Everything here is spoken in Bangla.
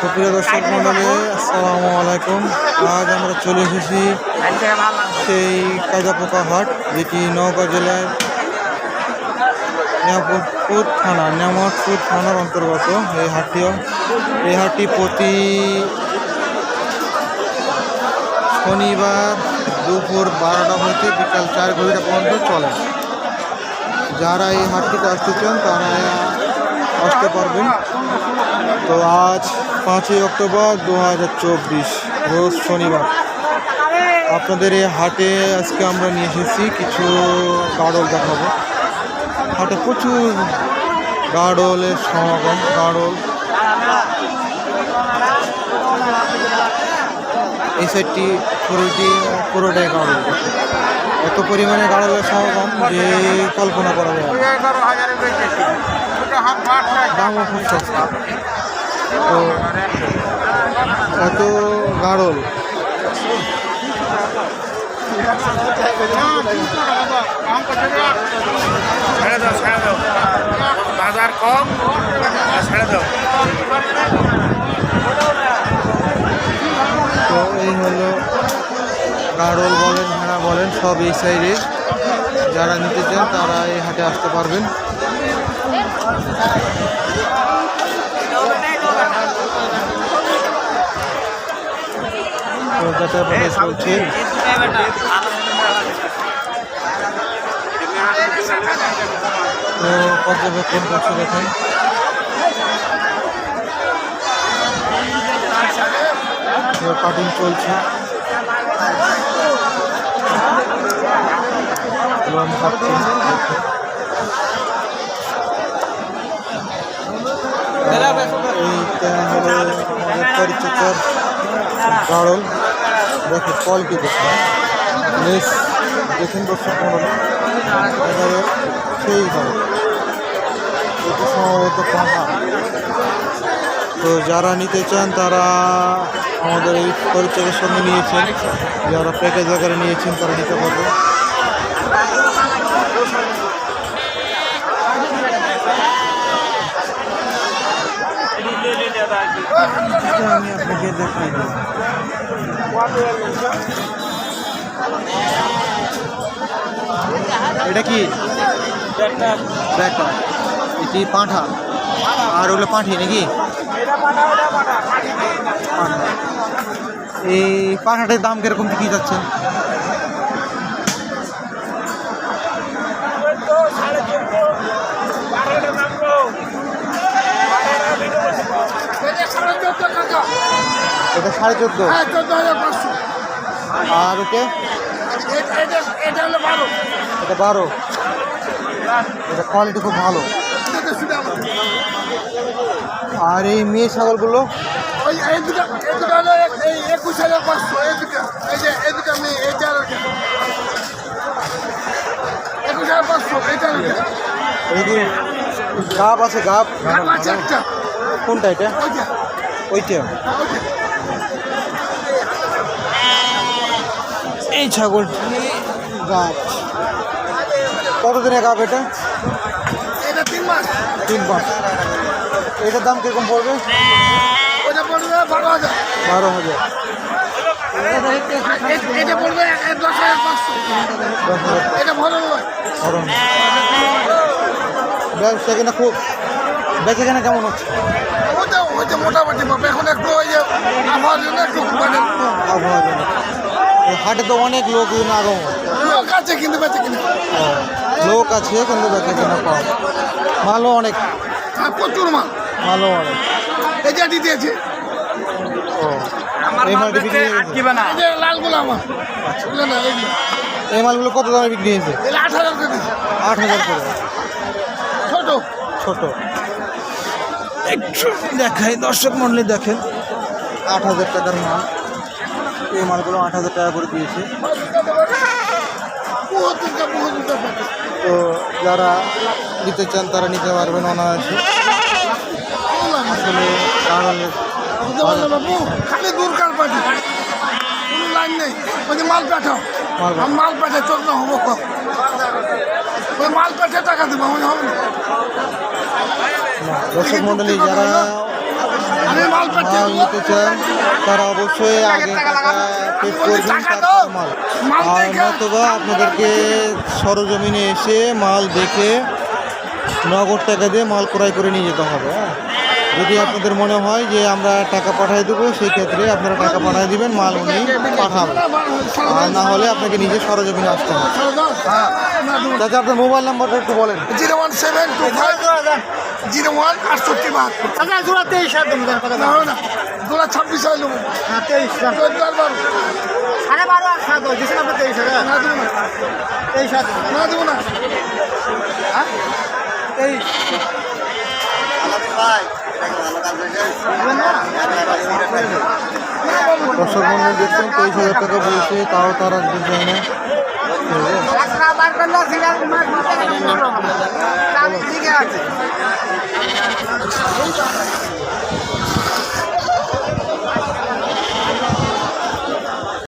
সুপ্রিয় দর্শক মন্ডলী আসসালামু আলাইকুম। আজ আমরা চলে এসেছি সেই কাজাপোকা হাট যেটি নওগাঁ জেলার নিয়ামতপুর থানা নিয়ামতপুর থানার অন্তর্গত। এই হাটটিও এই হাটটি প্রতি শনিবার দুপুর বারোটা হইতে বিকাল চার ঘড়িটা পর্যন্ত চলে। যারা এই হাটটিতে আসতে চান তারা আসতে পারবেন। তো আজ পাঁচই অক্টোবর দু হাজার চব্বিশ, রোজ শনিবার। আপনাদের এই হাটে আজকে আমরা নিয়ে এসেছি কিছু গাড়ল দেখাবো। হাটে প্রচুর গাড়লের সমাগম গাড়ল এই সাইডটি পুরোটি, পুরোটাই গাড়ল এত পরিমাণে গাড়লের সমাগম যে কল্পনা করা যায়। দামও খুব সস্তা তো এত গাড়ল ছেড়ে দাও ছেড়ে দাও। বাজার কম ছেড়ে দাও। তো এই হলো গাড়ল বলেন ভেড়া বলেন সব এই সাইডে। যারা নিতে চান তারা এই হাটে আসতে পারবেন। তো যাতে আপনাদের চলছে তো পর্যবেক্ষণ করছে দেখেন কাটিং চলছে। লোন কাটছে এইটা হলো আমাদের পরিচিতর গাড়ল দেখে কোয়ালিটি দেখুন দর্শক মন্ডলী এবারে সেই সম্ভবত পাহা তো যারা নিতে চান, তারা আমাদের এই পরিচয়ের সঙ্গে নিয়েছেন। যারা প্যাকেজ আকারে নিয়েছেন, তারা নিতে পারবে এটা কি? এটি পাঁঠা। আর ওগুলো পাঁঠি নাকি? এই পাঁঠাটার দাম কীরকম কি যাচ্ছে এটা সাড়ে চোদ্দ। আর ওকে? এটা বারো। এটা কোয়ালিটি খুব ভালো। আর এই মেয়ে ছাগলগুলো? ওই এই দুটো এই দুটো হলো এই একুশ হাজার পাঁচশো। এই দুটো এই যে এই দুটো মেয়ে এই চার একুশ হাজার পাঁচশো এই চার এই যে গাব আছে একটা। কোনটা এটা? ওইটা। এই ছাগল গাছ। কতদিনে গাব এটা? তিন মাস। তিন এটার দাম কীরকম পড়বে? বারো হাজার। বারো হাজার। এটা পড়বে এক- এক দশ হাজার পাঁচশো। এটা ভালো নয়। ধরুন ব্যবসা কিনা খুব বেচে কেনা কেমন হচ্ছে? ওইটা ওইটা মোটামুটি পাবে এখন একটু ওই যে আমার জন্য একটু মানে আবহাওয়া জন্য হাটে তো অনেক লোক আগমন। লোক আছে কিন্তু বেঁচে কিনে। লোক আছে কিন্তু বেচে কেনা কম মালও অনেক। প্রচুর মাল। মালও অনেক। এই যে দিতেছে ও এই মালটি বিক্রি হয়ে গেছে এই যে লালগুলো আমার। না এই মালগুলো কত দামে বিক্রি হয়েছে? আট হাজার করে আট হাজার করে। ছোট। ছোট। একটু দেখাই দর্শক মন্ডলী দেখেন। আট হাজার টাকার মাল। এই মালগুলো আট হাজার টাকা করে দিয়েছে। তো যারা নিতে চান তারা নিতে পারবেন অনায়াসে। আসলে খালি দূরকার পাঠি কোনো লাইন নেই ওই মাল পাঠাও। মাল। মাল পাঠাই তোর না হব ওই মাল পাঠিয়ে টাকা দেবো হবে না দর্শক মন্ডলী যারা মাল। নিতে চান তারা অবশ্যই আগে টাকা করবেন তারপর মাল। আর নতুবা আপনাদেরকে সরজমিনে এসে মাল দেখে নগদ টাকা দিয়ে মাল ক্রয় করে নিয়ে যেতে হবে হ্যাঁ? যদি আপনাদের মনে হয় যে আমরা টাকা পাঠিয়ে দেবো সেই ক্ষেত্রে আপনারা টাকা পাঠিয়ে দিবেন মাল উনি পাঠাবেন। আর না হলে আপনাকে নিজে সরজমিনে আসতে হবে। চাচা আপনার মোবাইল নাম্বারটা একটু বলেন। Zero one seven two five zero one আটষট্টি বাহাত্তর। জোড়া তেইশ না হাজার ছাব্বিশ হাজার নেব। হ্যাঁ তেইশ সাড়ে বারো আর সাত দিচ্ছেন তেইশ হাজার। না দেবো না। তেইশ হাজার। না দেবো না। হ্যাঁ? তেইশ। না? দর্শক মন্ডল দেখছেন তেইশ হাজার টাকা বলছে তাও তারা দিচ্ছে না। ঠিকই আছে